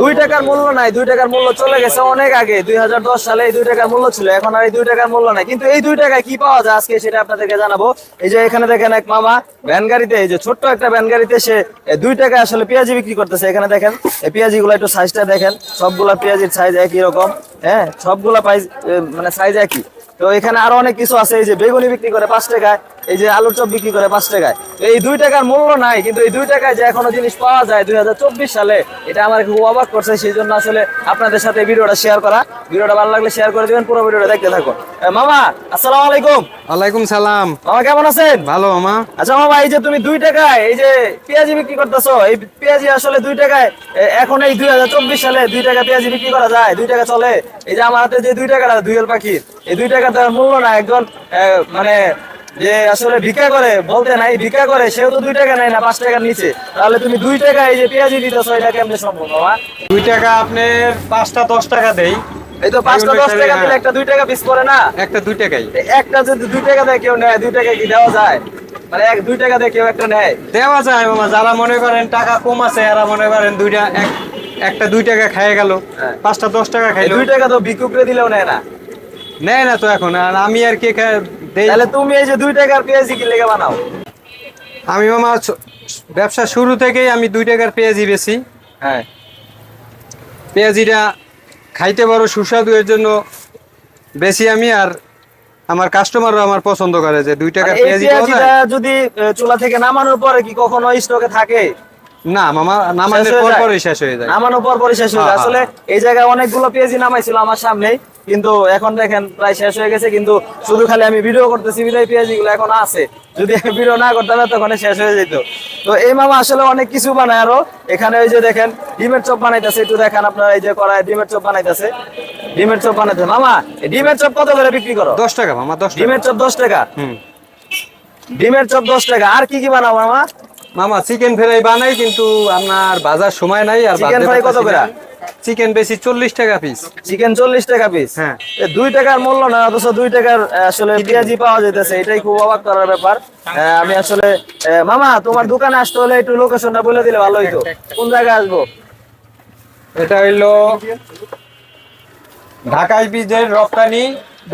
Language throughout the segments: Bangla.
দুই টাকার মূল্য নাই, দুই টাকার মূল্য চলে গেছে অনেক আগে। দুই হাজার দশ সালে এই দুই টাকার মূল্য ছিল, এখন আর এই দুই টাকার মূল্য নাই। কিন্তু এই দুই টাকায় কি পাওয়া যায় আজকে সেটা আপনাদেরকে জানাব। এই যে এখানে দেখেন এক মামা ভ্যান গাড়িতে, এই যে ছোট্ট একটা ভ্যান গাড়িতে সে দুই টাকা আসলে পেঁয়াজি বিক্রি করতেছে। এখানে দেখেন এই পেঁয়াজি গুলো একটু সাইজটা দেখেন। সবগুলা পেঁয়াজির সাইজ একই রকম হ্যাঁ? সবগুলা মানে সাইজ একই। তো এখানে আরও অনেক কিছু আছে। এই যে বেগুনি বিক্রি করে পাঁচ টাকায় এই যে আলুর চপ বিক্রি করে পাঁচ টাকায়। এই দুই টাকার মূল্য নাই কিন্তু এই দুই টাকায় যে এখনও জিনিস পাওয়া যায় দুই সালে এটা আমার খুব অবাক করছে সেই জন্য আসলে আপনাদের সাথে এই ভিডিওটা শেয়ার করা। ভিডিওটা ভালো লাগলে শেয়ার করে দিবেন পুরো ভিডিওটা দেখতে থাকুন। মামা আসসালামু আলাইকুম। ওয়ালাইকুম সালাম। মামা কেমন আছেন? ভালো মামা। আচ্ছা মামা এই যে তুমি দুই টাকায় এই যে পেঁয়াজি বিক্রি করতেছো এই পেঁয়াজি আসলে দুই টাকায় এখন এই দুই হাজার চব্বিশ সালে দুই টাকা পেঁয়াজি বিক্রি করা যায় দুই টাকা চলে। এই যে আমার হাতে যে দুই টাকাটা দুইয়ের পাখির এই দুই টাকা তার মূল্য না একজন মানে যে আসলে ভিক্ষা করে বলতে নাই ভিক্ষা করে সেও তো দুই টাকা নেয় না পাঁচ টাকার নিচে। তাহলে তুমি দুই টাকা এই যে পেঁয়াজি দিতেছো এটা কেমনে সম্ভব মামা দুই টাকা আপনার পাঁচটা দশ টাকা দেই। এই তো পাঁচটা দশ টাকা। দিলে একটা দুই টাকা পিস করে না? একটা দুই টাকাই। একটা যদি দুই টাকা দেয় কেউ নেয় দুই টাকা কি দেওয়া যায়? মানে এক দুই টাকা দিয়ে কেউ একটা নেয়। দেওয়া যায় যারা মনে করেন টাকা কম আছে এরা মনে করেন দুইটা এক একটা দুই টাকা খাইয়ে গেল। হ্যাঁ। পাঁচটা দশ টাকা দুই টাকা তো দিলেও নেয় না। নেয় না তো এখন। আর আমি আর কি তাহলে তুমি এই যে দুই টাকার পেঁয়াজি কি লেগে বানাও? আমি মামা ব্যবসা শুরু থেকেই আমি দুই টাকার পেঁয়াজি বেশি হ্যাঁ। পেঁয়াজিটা খাইতে বড় সুস্বাদু এর জন্য বেশি আমি আর আমার কাস্টমারও আমার পছন্দ করে যে দুই টাকার পেঁয়াজি? যদি চুলা থেকে নামানোর পরে কি কখনো স্টকে থাকে? না মামা নামানোর শেষ হয়ে পর যায়? পরই শেষ হয়ে যায়। নামানোর পর শেষ হয়ে যায়। হ্যাঁ, আসলে এই জায়গায় অনেকগুলো পেঁয়াজি নামাইছিল আমার সামনে কিন্তু এখন দেখেন প্রায় শেষ হয়ে গেছে কিন্তু শুধু খালি আমি ভিডিও করতেছি বিদায় পেঁয়াজি এখন আছে। যদি আমি ভিডিও না করতাম তখন শেষ হয়ে যেত। তো এই মামা আসলে অনেক কিছু বানায় আরও। এখানে ওই যে দেখেন ডিমের চপ বানাইতেছে। একটু দেখেন আপনারা এই যে করায় ডিমের চপ বানাইতেছে। ডিমের চপ বানাইতেছে। মামা ডিমের চপ কত করে বিক্রি করো? দশ টাকা মামা দশ ডিমের চপ দশ টাকা? ডিমের চপ দশ টাকা। আর কি কি বানাবো মামা? মামা চিকেন ফ্রাই বানাই কিন্তু আপনার বাজার সময় নাই আর Chicken fry কত করে? চিকেন বেশি চল্লিশ টাকা পিস চিকেন চল্লিশ টাকা পিস হ্যাঁ। দুই টাকার মূল্য না অথচ দুই টাকার আসলে পেঁয়াজি পাওয়া যেতেছে এটাই খুব অবাক করার ব্যাপার। আমি আসলে মামা তোমার দোকানে আসতে হলে একটু লোকেশনটা বলে দিলে ভালো হইতো। কোন জায়গায় আসব? এটা হইল ঢাকাই বীজের রপ্তানি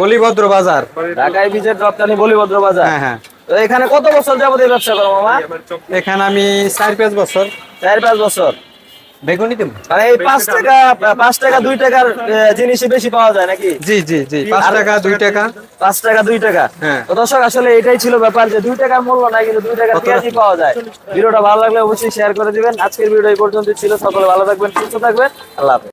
বলিভদ্র বাজার। ঢাকায় বিজের রপ্তানি বলিভদ্র বাজার। হ্যাঁ হ্যাঁ। এখানে কত বছর যাবত এই ব্যবসা করো মামা? এখানে আমি চার পাঁচ বছর। চার পাঁচ বছর। বেগুনি মানে এই পাঁচ টাকা পাঁচ টাকা দুই টাকার জিনিসই বেশি পাওয়া যায় নাকি? জি জি জি। পাঁচ টাকা দুই টাকা। পাঁচ টাকা দুই টাকা। হ্যাঁ। তো দর্শক আসলে এটাই ছিল ব্যাপার যে দুই টাকার মূল্য নাই কিন্তু দুই টাকার পাওয়া যায়। ভিডিওটা ভালো লাগলে অবশ্যই শেয়ার করে দিবেন। আজকের ভিডিও এই পর্যন্ত ছিল। সকলে ভালো থাকবেন সুস্থ থাকবেন। আল্লাহ হাফেজ।